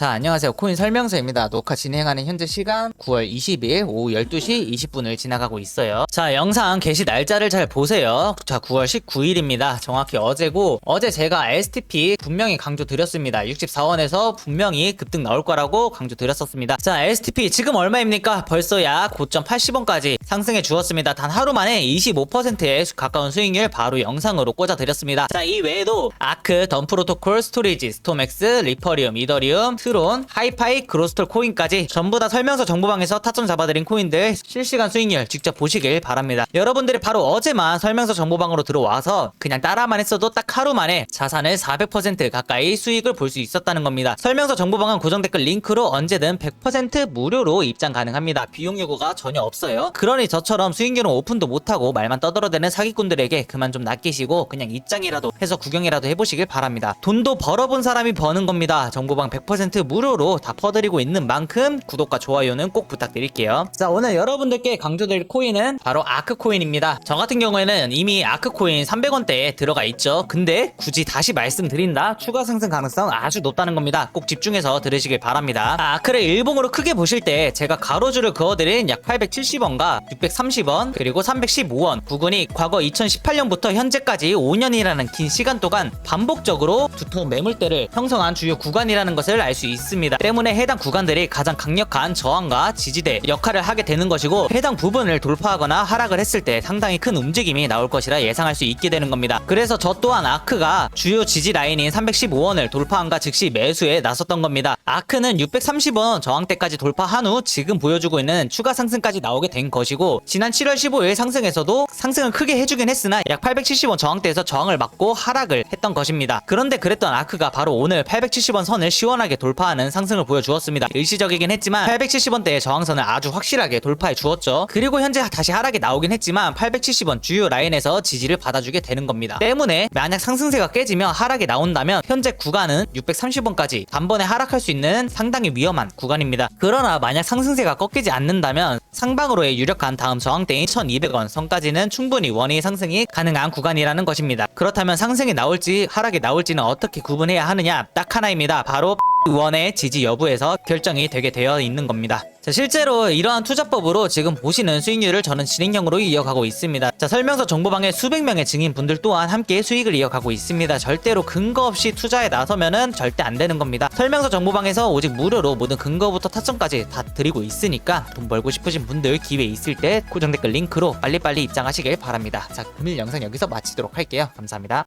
자, 안녕하세요. 코인 설명서입니다. 녹화 진행하는 현재 시간 9월 20일 오후 12시 20분을 지나가고 있어요. 자, 영상 게시 날짜를 잘 보세요. 자, 9월 19일입니다. 정확히 어제고, 어제 제가 STP 분명히 강조 드렸습니다. 64원에서 분명히 급등 나올 거라고 강조 드렸었습니다. 자, STP 지금 얼마입니까? 벌써 약 9.80원까지 상승해 주었습니다. 단 하루 만에 25%에 가까운 수익률 바로 영상으로 꽂아 드렸습니다. 자, 이 외에도 아크, 덤 프로토콜, 스토리지, 스톰엑스, 리퍼리움, 이더리움, 트론, 하이파이, 그로스톨 코인까지 전부 다 설명서 정보방에서 타점 잡아드린 코인들 실시간 수익률 직접 보시길 바랍니다. 여러분들이 바로 어제만 설명서 정보방으로 들어와서 그냥 따라만 했어도 딱 하루 만에 자산을 400% 가까이 수익을 볼 수 있었다는 겁니다. 설명서 정보방은 고정 댓글 링크로 언제든 100% 무료로 입장 가능합니다. 비용 요구가 전혀 없어요. 그러니 저처럼 수익률은 오픈도 못하고 말만 떠들어대는 사기꾼들에게 그만 좀 낚이시고 그냥 입장이라도 해서 구경이라도 해보시길 바랍니다. 돈도 벌어본 사람이 버는 겁니다. 정보방 100% 무료로 다 퍼드리고 있는 만큼 구독과 좋아요는 꼭 부탁드릴게요. 자 오늘 여러분들께 강조드릴 코인은 바로 아크코인입니다. 저 같은 경우에는 이미 아크코인 300원대에 들어가 있죠. 근데 굳이 다시 말씀드린다. 추가 상승 가능성 아주 높다는 겁니다. 꼭 집중해서 들으시길 바랍니다. 아, 아크를 일봉으로 크게 보실 때 제가 가로줄을 그어드린 약 870원과 630원 그리고 315원 부근이 과거 2018년부터 현재까지 5년이라는 긴 시간 동안 반복적으로 두터운 매물대를 형성한 주요 구간이라는 것을 알 수 있습니다. 때문에 해당 구간들이 가장 강력한 저항과 지지대 역할을 하게 되는 것이고 해당 부분을 돌파하거나 하락을 했을 때 상당히 큰 움직임이 나올 것이라 예상할 수 있게 되는 겁니다. 그래서 저 또한 아크가 주요 지지 라인인 315원을 돌파한가 즉시 매수에 나섰던 겁니다. 아크는 630원 저항대까지 돌파한 후 지금 보여주고 있는 추가 상승까지 나오게 된 것이고 지난 7월 15일 상승에서도 상승을 크게 해주긴 했으나 약 870원 저항대에서 저항을 맞고 하락을 했던 것입니다. 그런데 그랬던 아크가 바로 오늘 870원 선을 시원하게 돌파하는 상승을 보여주었습니다. 일시적이긴 했지만 870원대의 저항선을 아주 확실하게 돌파해 주었죠. 그리고 현재 다시 하락이 나오긴 했지만 870원 주요 라인에서 지지를 받아주게 되는 겁니다. 때문에 만약 상승세가 깨지며 하락이 나온다면 현재 구간은 630원까지 단번에 하락할 수 있는 상당히 위험한 구간입니다. 그러나 만약 상승세가 꺾이지 않는다면 상방으로의 유력한 다음 저항대인 1200원 선까지는 충분히 원의 상승이 가능한 구간이라는 것입니다. 그렇다면 상승이 나올지 하락이 나올지는 어떻게 구분해야 하느냐 딱 하나입니다. 바로 원의 지지 여부에서 결정이 되게 되어 있는 겁니다. 자, 실제로 이러한 투자법으로 지금 보시는 수익률을 저는 진행형으로 이어가고 있습니다. 자, 설명서 정보방에 수백 명의 증인분들 또한 함께 수익을 이어가고 있습니다. 절대로 근거 없이 투자에 나서면은 절대 안 되는 겁니다. 설명서 정보방에서 오직 무료로 모든 근거부터 타점까지 다 드리고 있으니까 돈 벌고 싶으신 분들 기회 있을 때 고정 댓글 링크로 빨리빨리 입장하시길 바랍니다. 자, 금일 영상 여기서 마치도록 할게요. 감사합니다.